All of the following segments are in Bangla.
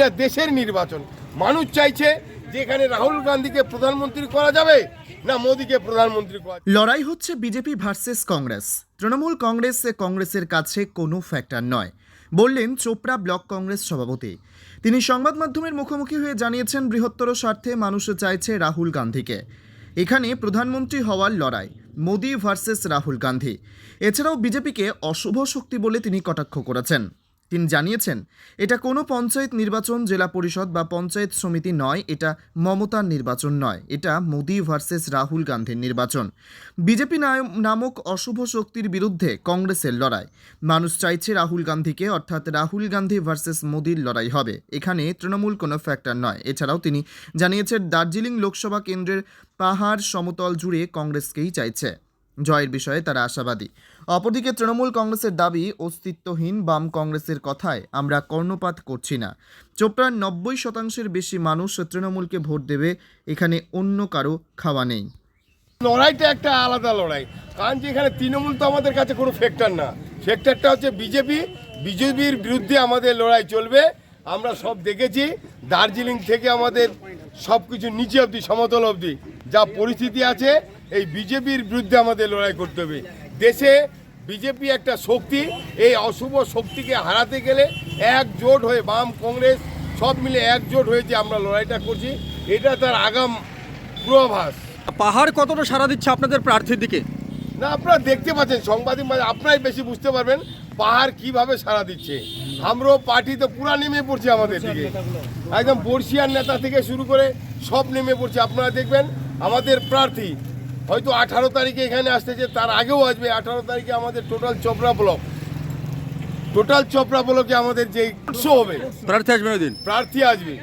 এটা দেশের নির্বাচন। মানুষ চাইছে যে এখানে রাহুল গান্ধীকে প্রধানমন্ত্রী করা যাবে না মোদীকে প্রধানমন্ত্রী করা লড়াই হচ্ছে বিজেপি ভার্সেস কংগ্রেস। তৃণমূল কংগ্রেস কংগ্রেসের কাছে কোনো ফ্যাক্টর নয়, বললেন চোপড়া ব্লক কংগ্রেস সভাপতি। তিনি সংবাদ মাধ্যমের মুখোমুখি হয়ে জানিয়েছেন বৃহত্তর স্বার্থে মানুষ চাইছে রাহুল গান্ধীকে। এখানে প্রধানমন্ত্রী হওয়ার লড়াই, মোদি ভার্সেস রাহুল গান্ধী। এছাড়াও বিজেপিকে অশুভ শক্তি বলে তিনি কটাক্ষ করেছেন। তিনি জানিয়েছেন, এটা কোনো পঞ্চায়েত নির্বাচন, জেলা পরিষদ বা পঞ্চায়েত সমিতি নয়, এটা মমতার নির্বাচন নয়, এটা মোদি ভার্সেস রাহুল গান্ধীর নির্বাচন। বিজেপি নামক অশুভ শক্তির বিরুদ্ধে কংগ্রেসের লড়াই। মানুষ চাইছে রাহুল গান্ধীকে, অর্থাৎ রাহুল গান্ধী ভার্সেস মোদির লড়াই হবে। এখানে তৃণমূল কোনো ফ্যাক্টর নয়। এছাড়াও তিনি জানিয়েছেন, দার্জিলিং লোকসভা কেন্দ্রের পাহাড় সমতল জুড়ে কংগ্রেসকেই চাইছে। জয়ের বিষয়ে তারা আশাবাদী। অপরদিকে তৃণমূল কংগ্রেসের দাবি, অস্তিত্বহীন বাম কংগ্রেসের কথায় আমরা কর্ণপাত করছি না। চোপড়ার নব্বই শতাংশের বেশি মানুষ তৃণমূলকে ভোট দেবে, এখানে অন্য কারও খাওয়া নেই। লড়াইটা একটা আলাদা লড়াই। কারণ যে এখানে তৃণমূল তো আমাদের কাছে কোনো ফ্যাক্টর না। ফ্যাক্টরটা হচ্ছে বিজেপি। বিজেপির বিরুদ্ধে আমাদের লড়াই চলবে। আমরা সব দেখেছি, দার্জিলিং থেকে আমাদের সব কিছু নিচে অবধি, সমতল অবধি যা পরিস্থিতি আছে এই বিজেপির বিরুদ্ধে আমাদের লড়াই করতে হবে। দেশে বিজেপি একটা শক্তি এই অশুভ শক্তিকে হারাতে গেলে একজোট হয়ে বাম কংগ্রেস সব মিলে একজোট হয়েছে আমরা লড়াইটা করছি এটা তার আগাম পূর্বাভাস। পাহাড় কতটা সারা দিচ্ছে আপনাদের প্রার্থীর দিকে? না আপনারা দেখতে পাচ্ছেন সাংবাদিক মানে আপনারাই বেশি বুঝতে পারবেন পাহাড় কীভাবে সাড়া দিচ্ছে। আমরাও পার্টি তো পুরা নেমে পড়ছে আমাদের দিকে। একদম বর্ষিয়ার নেতা থেকে শুরু করে সব নেমে পড়ছে। আপনারা দেখবেন আমাদের প্রার্থী হয়তো আঠারো তারিখে এখানে আসতেছে তার আগেও আসবে আঠারো তারিখে আমাদের total Chopra block. Total Chopra ব্লকে আমাদের যে শো হবে প্রার্থী আসবেন ওই দিন? প্রার্থী আসবে।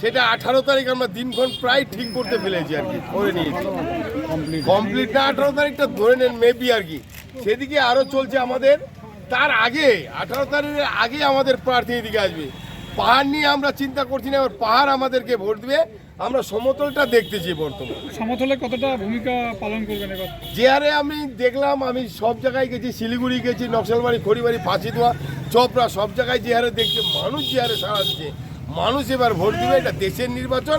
সেটা আঠারো তারিখ আমরা দিনক্ষণ প্রায় ঠিক করতে ফেলেছি আর কি করে নিয়েছি। কমপ্লিট না আঠারো তারিখটা ধরে নেন মেবি আর কি। সেদিকে আরও চলছে আমাদের তার আগে আঠারো তারিখের আগে আমাদের প্রার্থী এদিকে আসবে। পাহাড় নিয়ে আমরা চিন্তা করছি না এবার পাহাড় আমাদেরকে ভোট দেবে। আমরা সমতলটা দেখতেছি বর্তমানে। সমতলে কতটা ভূমিকা পালন করবেন এবার? যে হারে আমি দেখলাম আমি সব জায়গায় গেছি শিলিগুড়ি গেছি নকশালবাড়ি খড়িবাড়ি ফাঁসিদোয়া চপড়া সব জায়গায় যে হারে দেখছে মানুষ যে হারে সারা দিচ্ছে। মানুষ এবার ভোট দিবে এটা দেশের নির্বাচন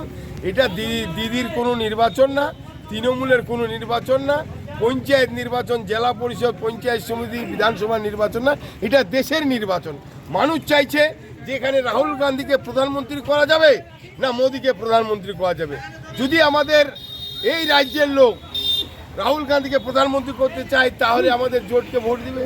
এটা দিদি দিদির কোনো নির্বাচন না তৃণমূলের কোনো নির্বাচন না পঞ্চায়েত নির্বাচন জেলা পরিষদ পঞ্চায়েত সমিতি বিধানসভা নির্বাচন না এটা দেশের নির্বাচন। মানুষ চাইছে যে এখানে রাহুল গান্ধীকে প্রধানমন্ত্রী করা যাবে না মোদীকে প্রধানমন্ত্রী করা যাবে? যদি আমাদের এই রাজ্যের লোক রাহুল গান্ধীকে প্রধানমন্ত্রী করতে চায়, তাহলে আমাদের জোটকে ভোট দিবে